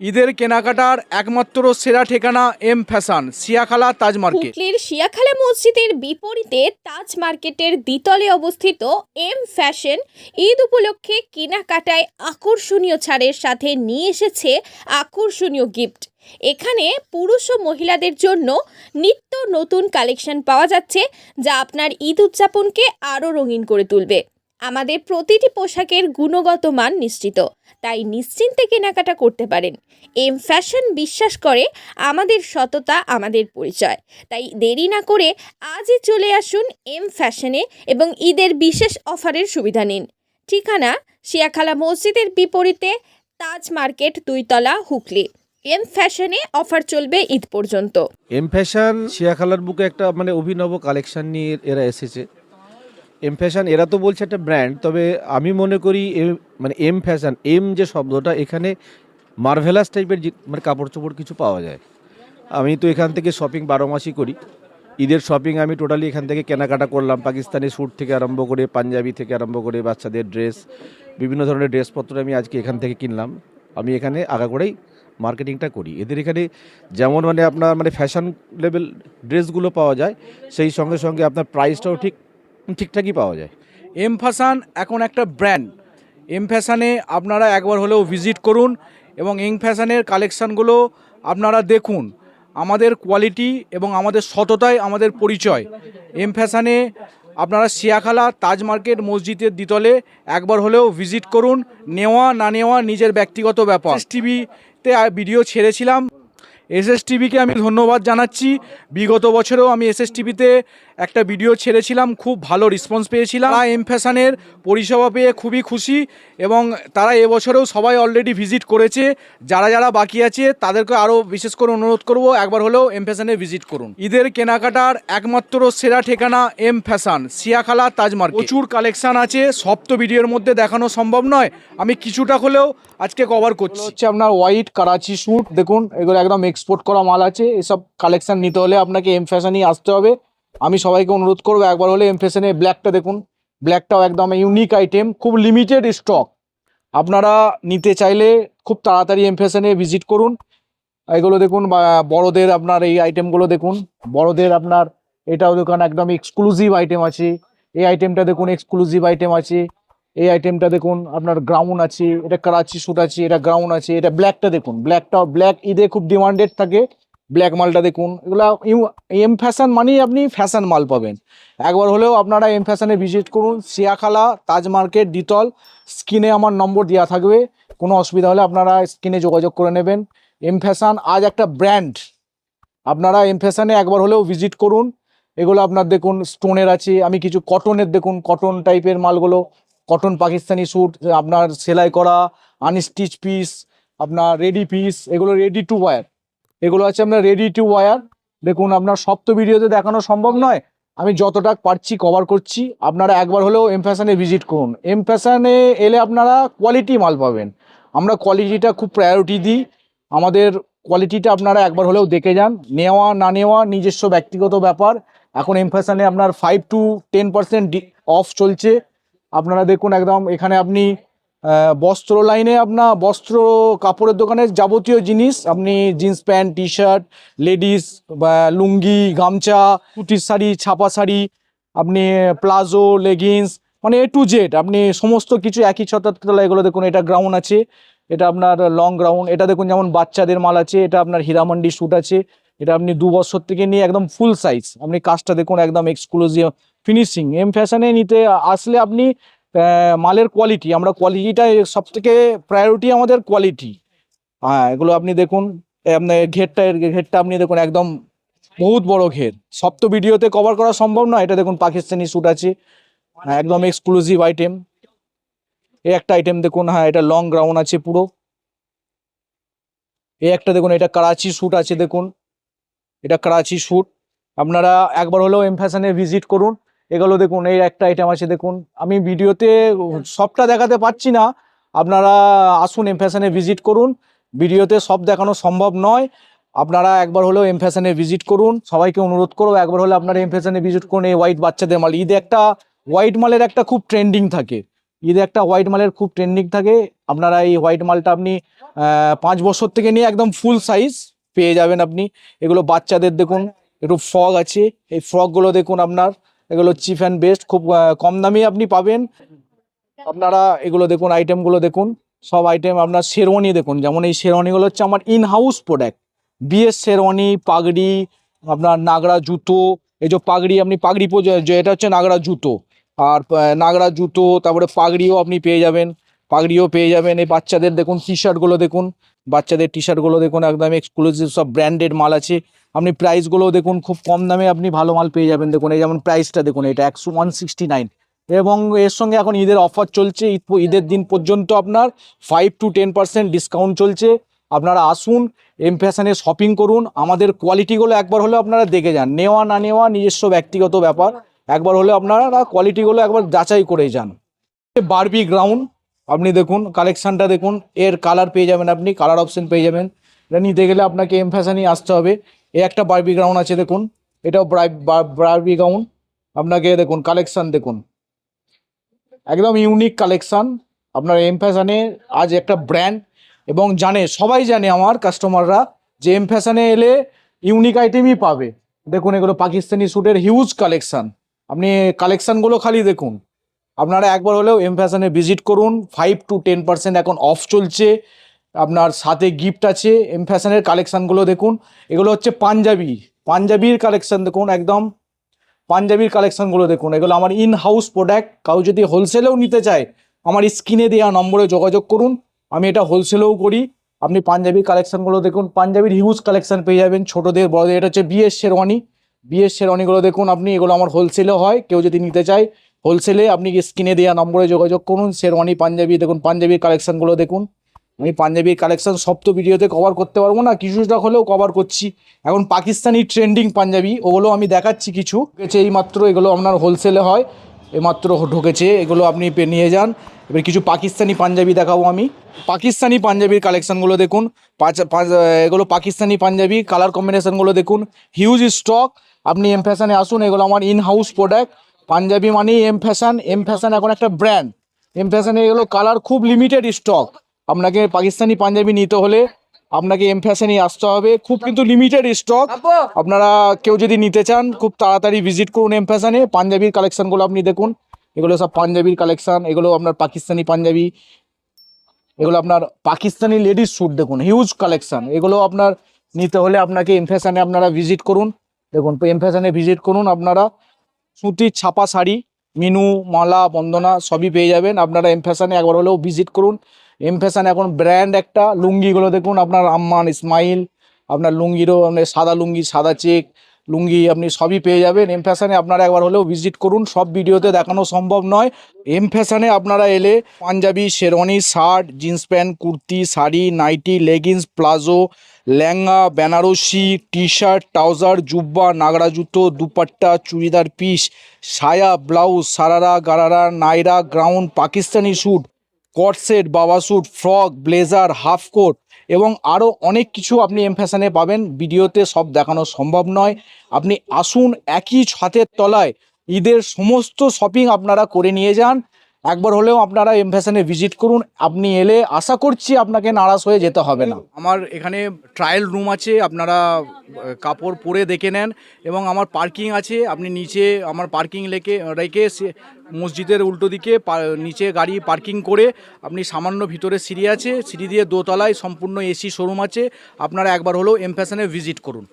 ঈদের কেনাকাটার একমাত্র সেরা ঠিকানা M fashion, Shiakhala Taj market. Shiakhala মসজিদের বিপরীতে তাজ মার্কেটের দ্বিতলে অবস্থিত এম ফ্যাশন ঈদ উপলক্ষে কেনাকাটায় আকর্ষণীয় ছাড়ের সাথে নিয়ে এসেছে আকর্ষণীয় গিফট। এখানে পুরুষ ও মহিলাদের জন্য নিত্য নতুন কালেকশন পাওয়া যাচ্ছে, যা আপনার ঈদ উদযাপনকে আরও রঙিন করে তুলবে। আমাদের প্রতিটি পোশাকের গুণগত মান নিশ্চিত, তাই নিশ্চিন্তে কেনাকাটা করতে পারেন। এম ফ্যাশন বিশ্বাস করে আমাদের সততা, আমাদের পরিচয়। তাই দেরি না করে আজই চলে আসুন এম ফ্যাশনে এবং ঈদের বিশেষ অফারের সুবিধা নিন। ঠিকানা শিয়াখালা মসজিদের বিপরীতে তাজ মার্কেট দুইতলা হুগলি। এম ফ্যাশনে অফার চলবে ঈদ পর্যন্ত। এম ফ্যাশন শিয়াখালার বুকে একটা মানে অভিনব কালেকশন নিয়ে এরা এসেছে। এম ফ্যাশন এরা তো বলছে একটা ব্র্যান্ড তবে আমি মনে করি মানে এম ফ্যাশন এম যে শব্দটা, এখানে মার্ভেলাস টাইপের মানে কাপড় চোপড় কিছু পাওয়া যায়। আমি তো এখান থেকে শপিং বারো মাসই করি। ঈদের শপিং আমি টোটালি এখান থেকে কেনাকাটা করলাম, পাকিস্তানি স্যুট থেকে আরম্ভ করে, পাঞ্জাবি থেকে আরম্ভ করে, বাচ্চাদের ড্রেস বিভিন্ন ধরনের ড্রেসপত্র আমি আজকে এখান থেকে কিনলাম। আমি এখানে আগাগোড়াই মার্কেটিংটা করি। এদের এখানে যেমন মানে আপনার মানে ফ্যাশন লেভেল ড্রেসগুলো পাওয়া যায়, সেই সঙ্গে সঙ্গে আপনার প্রাইসটাও ঠিক ঠিকঠাকই পাওয়া যায়। এম ফ্যাশন এখন একটা ব্র্যান্ড এম ফ্যাশনে আপনারা একবার হলেও ভিজিট করুন এবং এম ফ্যাশনের কালেকশানগুলো আপনারা দেখুন। আমাদের কোয়ালিটি এবং আমাদের সততাই আমাদের পরিচয়। এম ফ্যাশনে আপনারা শিয়াখালা, তাজ মার্কেট, মসজিদের দ্বিতলে একবার হলেও ভিজিট করুন। নেওয়া, না নেওয়া নিজের ব্যক্তিগত ব্যাপার। টিভিতে ভিডিও ছেড়েছিলাম। এস এস টিভিকে আমি ধন্যবাদ জানাচ্ছি। বিগত বছরেও আমি এস এস টিভিতে একটা ভিডিও ছেড়েছিলাম, খুব ভালো রেসপন্স পেয়েছিলাম। তারা এম ফ্যাশনের পরিষেবা পেয়ে খুবই খুশি এবং তারা এবছরেও সবাই অলরেডি ভিজিট করেছে। যারা যারা বাকি আছে, তাদেরকে আরও বিশেষ করে অনুরোধ করব, একবার হলেও এম ফ্যাশনে ভিজিট করুন। ঈদের কেনাকাটার একমাত্র সেরা ঠিকানা M fashion, Shiakhala, Taj market. প্রচুর কালেকশান আছে, সব তো ভিডিওর মধ্যে দেখানো সম্ভব নয়। আমি কিছুটা হলেও আজকে কভার করছি। হচ্ছে আপনার হোয়াইট কারাচি স্যুট দেখুন, এগুলো একদম এক্সপোর্ট করা মাল আছে, এসব কালেকশান নিতে হলে আপনাকে এম ফ্যাশনই আসতে হবে। আমি সবাইকে অনুরোধ করব, একবার হলে এম ফ্যাশনে ব্ল্যাকটা দেখুন। ব্ল্যাকটাও একদম ইউনিক আইটেম খুব লিমিটেড স্টক আপনারা নিতে চাইলে খুব তাড়াতাড়ি এম ফ্যাশনে ভিজিট করুন। এগুলো দেখুন বড়দের আপনার এই আইটেমগুলো দেখুন। বড়দের আপনার এটাও দেখুন, একদম এক্সক্লুসিভ আইটেম আছে। এই আইটেমটা দেখুন এক্সক্লুসিভ আইটেম আছে। এই আইটেমটা দেখুন, আপনার গ্রাউন্ড আছে, এটা করাচি স্যুট আছে, এটা গ্রাউন্ড আছে, এটা ব্ল্যাকটা দেখুন ব্ল্যাকটা ব্ল্যাক ঈদে খুব ডিমান্ডেড থাকে ব্ল্যাক মালটা দেখুন, এগুলা এম ফ্যাশন মানেই আপনি ফ্যাশন মাল পাবেন। একবার হলেও আপনারা এম ফ্যাশনে ভিজিট করুন, সিয়াখালা, তাজ মার্কেট ডিটল স্ক্রিনে আমার নম্বর দেওয়া থাকবে, কোনো অসুবিধা হলে আপনারা স্ক্রিনে যোগাযোগ করে নেবেন। এম ফ্যাশন আজ একটা ব্র্যান্ড আপনারা এম ফ্যাশনে একবার হলেও ভিজিট করুন, এগুলো আপনার দেখুন স্টোনের আছে, আমি কিছু কটনের দেখুন কটন টাইপের মালগুলো কটন পাকিস্তানি স্যুট আপনার সেলাই করা আনস্টিচ পিস আপনার রেডি পিস এগুলো রেডি টু ওয়ার এগুলো আছে আপনার রেডি টু ওয়ার দেখুন, আপনার সব তো ভিডিওতে দেখানো সম্ভব নয়। আমি যতটা পারছি কভার করছি। আপনারা একবার হলেও এম ফ্যাশনে ভিজিট করুন। এম ফ্যাশনে এলে আপনারা কোয়ালিটি মাল পাবেন। আমরা কোয়ালিটিটা খুব প্রায়োরিটি দিই। আমাদের কোয়ালিটিটা আপনারা একবার হলেও দেখে যান। নেওয়া, না নেওয়া, নিজস্ব ব্যক্তিগত ব্যাপার। এখন এম ফ্যাশনে আপনার five two ten percent off চলছে। আপনারা দেখুন একদম এখানে আপনি বস্ত্র লাইনে আপনার বস্ত্র কাপড়ের দোকানের যাবতীয় জিনিস, আপনি jeans pant T shirt ladies lungi, গামছা, কুটির শাড়ি, ছাপা শাড়ি, আপনি প্লাজো, লেগিংস মানে এ টু জেড, আপনি সমস্ত কিছু একই ছতার তলায় এগুলো দেখুন, এটা গ্রাউন্ড আছে, এটা আপনার লং গ্রাউন্ড এটা দেখুন যেমন বাচ্চাদের মাল আছে, এটা আপনার হীরামন্ডি শ্যুট আছে এটা আপনি দু বছর থেকে নিয়ে একদম ফুল সাইজ আপনি কাজটা দেখুন একদম এক্সক্লুসিভ ফিনিশিং এম ফ্যাশনে নিতে আসলে আপনি মালের কোয়ালিটি আমরা কোয়ালিটিটা সব থেকে প্রায়োরিটি আমাদের কোয়ালিটি হ্যাঁ এগুলো আপনি দেখুন আপনার ঘেরটা ঘেরটা আপনি দেখুন একদম বহুত বড় ঘের। সব তো ভিডিওতে কভার করা সম্ভব নয় এটা দেখুন পাকিস্তানি স্যুট আছে। হ্যাঁ, একদম এক্সক্লুসিভ আইটেম এই একটা আইটেম দেখুন হ্যাঁ এটা লং গ্রাউন্ড আছে পুরো। এই একটা দেখুন এটা করাচি স্যুট আছে দেখুন। এটা করাচি স্যুট আপনারা একবার হলেও এম ফ্যাশনে ভিজিট করুন। এগুলো দেখুন, এই একটা আইটেম আছে, দেখুন। আমি ভিডিওতে সবটা দেখাতে পাচ্ছি না। আপনারা আসুন এম ফ্যাশনে ভিজিট করুন। ভিডিওতে সব দেখানো সম্ভব নয়। আপনারা একবার হলেও এম ফ্যাশনে ভিজিট করুন। সবাইকে অনুরোধ করব, একবার হলে আপনারা এম ফ্যাশনে ভিজিট করুন। এই হোয়াইট বাচ্চাদের মাল। ঈদে একটা হোয়াইট মালের একটা খুব ট্রেন্ডিং থাকে। ঈদে একটা হোয়াইট মালের খুব ট্রেন্ডিং থাকে। আপনারা এই হোয়াইট মালটা আপনি পাঁচ বছর থেকে নিয়ে একদম ফুল সাইজ পেয়ে যাবেন আপনি। এগুলো বাচ্চাদের দেখুন, একটু ফ্রক আছে। এই ফ্রকগুলো দেখুন আপনার, এগুলো চিপ অ্যান্ড বেস্ট খুব কম দামে আপনি পাবেন। আপনারা এগুলো দেখুন আইটেমগুলো দেখুন। সব আইটেম আপনার শেরওয়ানি দেখুন। যেমন এই শেরওয়ানিগুলো হচ্ছে আমার in house product BS sherwani, পাগড়ি, আপনার নাগরা জুতো, এই যে পাগড়ি আপনি, পাগড়ি এটা হচ্ছে নাগরা জুতো। আর নাগরা জুতো, তারপরে পাগড়িও আপনি পেয়ে যাবেন। পাগড়িও পেয়ে যাবেন। এই বাচ্চাদের দেখুন টি শার্টগুলো দেখুন। বাচ্চাদের টি শার্টগুলো দেখুন একদম এক্সক্লুসিভ সব ব্র্যান্ডেড মাল আছে। আপনি প্রাইসগুলো দেখুন, খুব কম দামে আপনি ভালো মাল পেয়ে যাবেন। দেখুন, এই যেমন প্রাইসটা দেখুন, এটা একশো এবং এর সঙ্গে এখন ঈদের অফার চলছে, ঈদ ঈদের দিন পর্যন্ত আপনার five two ten percent discount চলছে। আপনারা আসুন এম ফ্যাশনে শপিং করুন। আমাদের কোয়ালিটিগুলো একবার হলে আপনারা দেখে যান। নেওয়া, না নেওয়া নিজস্ব ব্যক্তিগত ব্যাপার। একবার হলে আপনারা কোয়ালিটিগুলো একবার যাচাই করে যান। বারবি গ্রাউন্ড আপনি দেখুন কালেকশানটা দেখুন, এর কালার পেয়ে যাবেন আপনি কালার অপশন পেয়ে যাবেন। এটা নিতে গেলে আপনাকে এম ফ্যাশানই আসতে হবে। এ একটা বারবি গ্রাউন্ড আছে, দেখুন। এটাও বারবি গ্রাউন্ড আপনাকে দেখুন কালেকশান দেখুন। একদম ইউনিক কালেকশান আপনার এম ফ্যাশনে আজ একটা ব্র্যান্ড এবং জানে, সবাই জানে আমার কাস্টমাররা যে এম ফ্যাশানে এলে ইউনিক আইটেমই পাবে। দেখুন, এগুলো পাকিস্তানি স্যুটের হিউজ কালেকশান আপনি কালেকশানগুলো খালি দেখুন। আপনারা একবার হলেও এম ফ্যাশনে ভিজিট করুন ফাইভ টু টেন পার্সেন্ট এখন অফ চলছে। আপনার সাথে গিফট আছে এম ফ্যাশনের কালেকশানগুলো দেখুন। এগুলো হচ্ছে পাঞ্জাবি। পাঞ্জাবির কালেকশান দেখুন একদম। পাঞ্জাবির কালেকশানগুলো দেখুন। এগুলো আমার ইন হাউস প্রোডাক্ট কাউ যদি হোলসেলেও নিতে চায়, আমার স্ক্রিনে দেওয়া নম্বরে যোগাযোগ করুন। আমি এটা হোলসেলেও করি। আপনি পাঞ্জাবির কালেকশানগুলো দেখুন। পাঞ্জাবির হিউজ কালেকশান পেয়ে যাবেন ছোটোদের, বড়দের। এটা হচ্ছে বিএস শেরওয়ানি বিএস শেরওয়ানিগুলো দেখুন আপনি। এগুলো আমার হোলসেলে হয়। কেউ যদি নিতে চায় হোলসেলে আপনি স্ক্রিনে দেওয়া নম্বরে যোগাযোগ করুন, শেরওয়ানি পাঞ্জাবি, দেখুন, পাঞ্জাবির কালেকশনগুলো দেখুন। আমি পাঞ্জাবির কালেকশান সব তো ভিডিওতে কভার করতে পারব না কিছুটা হলেও কভার করছি। এখন পাকিস্তানি ট্রেন্ডিং পাঞ্জাবি, ওগুলো আমি দেখাচ্ছি কিছু। ঢুকেছে এইমাত্র, এগুলো আপনার হোলসেলে হয়, এইমাত্র ঢুকেছে, এগুলো আপনি নিয়ে যান। এবার কিছু পাকিস্তানি পাঞ্জাবি দেখাবো আমি। পাকিস্তানি পাঞ্জাবির কালেকশানগুলো দেখুন এগুলো পাকিস্তানি পাঞ্জাবি কালার কম্বিনেশনগুলো দেখুন। হিউজ স্টক আপনি এম ফ্যাশনে আসুন, এগুলো আমার ইন হাউস প্রোডাক্ট পাঞ্জাবি মানেই এম ফ্যাশন এম ফ্যাশন এখন একটা ব্র্যান্ড এম ফ্যাশনে এগুলো কালার খুব লিমিটেড স্টক আপনাকে পাকিস্তানি পাঞ্জাবি নিতে হলে আপনাকে এম ফ্যাশনই আসতে হবে। খুব কিন্তু লিমিটেড স্টক আপনারা কেউ যদি নিতে চান খুব তাড়াতাড়ি ভিজিট করুন এম ফ্যাশনে পাঞ্জাবির কালেকশানগুলো আপনি দেখুন। এগুলো সব পাঞ্জাবির কালেকশান এগুলো আপনার পাকিস্তানি পাঞ্জাবি। এগুলো আপনার পাকিস্তানি লেডিস স্যুট দেখুন হিউজ কালেকশান এগুলো আপনার নিতে হলে আপনাকে এম ফ্যাশনে আপনারা ভিজিট করুন। দেখুন এম ফ্যাশনে ভিজিট করুন আপনারা। সুতির ছাপা শাড়ি, মিনু, মালা, বন্দনা সবই পেয়ে যাবেন। আপনারা এম ফ্যাশনে একবার হলেও ভিজিট করুন। এম ফ্যাশন এখন ব্র্যান্ড একটা, লুঙ্গিগুলো দেখুন, আপনার আম্মান ইসমাইল আপনার লুঙ্গিরও মানে সাদা লুঙ্গি, সাদা চেক লুঙ্গি আপনি সবই পেয়ে যাবেন। এম ফ্যাশনে আপনারা একবার হলেও ভিজিট করুন, সব ভিডিওতে দেখানো সম্ভব নয়। এম ফ্যাশনে আপনারা এলে Punjabi, sherwani, shirt, jeans pant, kurti, sari, nighty leggings palazzo lehenga, Benarasi T shirt trouser, জুব্বা নাগরা জুতো, দুপাট্টা, চুড়িদার পিস, সায়া, blouse, sharara, gharara, Naira gown Pakistani suit cot set বাবা suit, frock, blazer, half coat এবং আরও অনেক কিছু আপনি এম ফ্যাশনে পাবেন। ভিডিওতে সব দেখানো সম্ভব নয়। আপনি আসুন একই ছাতের তলায়। ঈদের সমস্ত শপিং আপনারা করে নিয়ে যান। একবার হলেও আপনারা এম ফ্যাশনে ভিজিট করুন। আপনি এলে আশা করছি আপনাকে নারাজ হয়ে যেতে হবে না। আমার এখানে ট্রায়াল রুম আছে, আপনারা কাপড় পরে দেখে নেন এবং আমার পার্কিং আছে। আপনি নিচে আমার পার্কিং লেকে, রেখে মসজিদের উল্টো দিকে নিচে গাড়ি পার্কিং করে আপনি সামান্য ভিতরে সিঁড়ি আছে, সিঁড়ি দিয়ে দোতলায় সম্পূর্ণ এসি শোরুম আছে। আপনারা একবার হলেও এম ফ্যাশনে ভিজিট করুন।